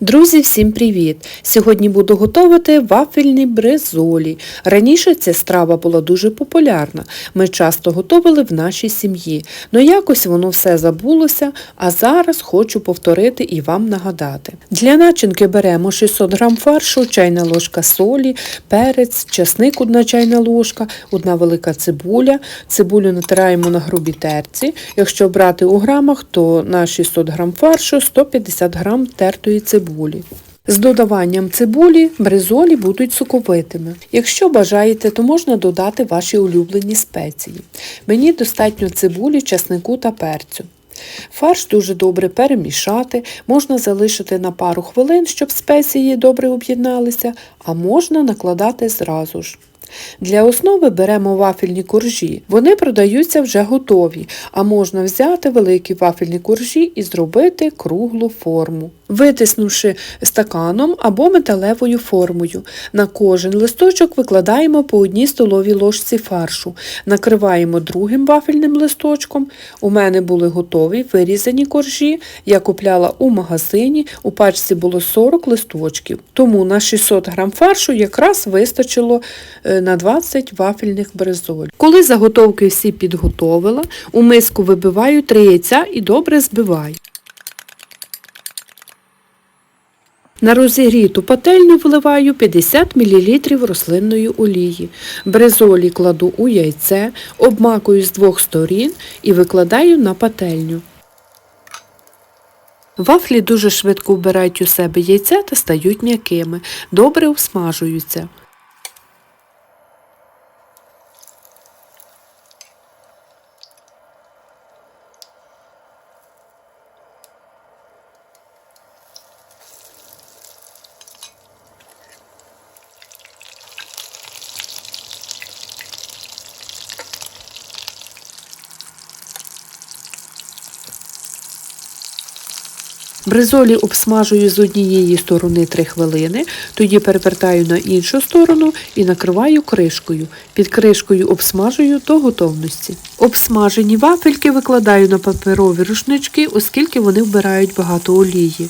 Друзі, всім привіт! Сьогодні буду готувати вафельні бризолі. Раніше ця страва була дуже популярна. Ми часто готували в нашій сім'ї. Но якось воно все забулося, а зараз хочу повторити і вам нагадати. Для начинки беремо 600 г фаршу, чайна ложка солі, перець, часник 1 чайна ложка, 1 велика цибуля. Цибулю натираємо на грубій терці. Якщо брати у грамах, то на 600 г фаршу 150 г тертої цибулі. З додаванням цибулі бризолі будуть соковитими. Якщо бажаєте, то можна додати ваші улюблені спеції. Мені достатньо цибулі, часнику та перцю. Фарш дуже добре перемішати, можна залишити на пару хвилин, щоб спеції добре об'єдналися, а можна накладати зразу ж. Для основи беремо вафельні коржі. Вони продаються вже готові, а можна взяти великі вафельні коржі і зробити круглу форму. Витиснувши стаканом або металевою формою, на кожен листочок викладаємо по одній столовій ложці фаршу, накриваємо другим вафельним листочком. У мене були готові вирізані коржі, я купляла у магазині, у пачці було 40 листочків, тому на 600 г фаршу якраз вистачило е, на 20 вафельних бризоль. Коли заготовки всі підготовила, у миску вибиваю 3 яйця і добре збиваю. На розігріту пательню вливаю 50 мл рослинної олії. Бризолі кладу у яйце, обмакую з двох сторін і викладаю на пательню. Вафлі дуже швидко вбирають у себе яйця та стають м'якими, добре обсмажуються. Бризолі обсмажую з однієї сторони 3 хвилини, тоді перевертаю на іншу сторону і накриваю кришкою. Під кришкою обсмажую до готовності. Обсмажені вафельки викладаю на паперові рушнички, оскільки вони вбирають багато олії.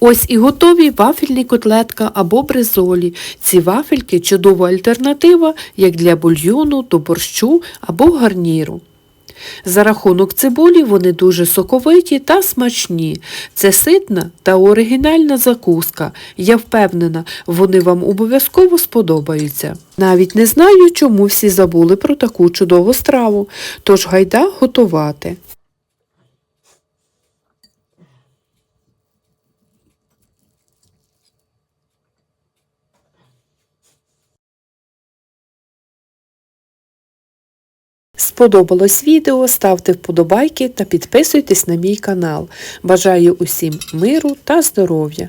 Ось і готові вафельні котлетка або бризолі. Ці вафельки чудова альтернатива як для бульйону, до борщу або гарніру. За рахунок цибулі вони дуже соковиті та смачні. Це ситна та оригінальна закуска. Я впевнена, вони вам обов'язково сподобаються. Навіть не знаю, чому всі забули про таку чудову страву, тож гайда готувати. Сподобалось відео, ставте вподобайки та підписуйтесь на мій канал. Бажаю усім миру та здоров'я!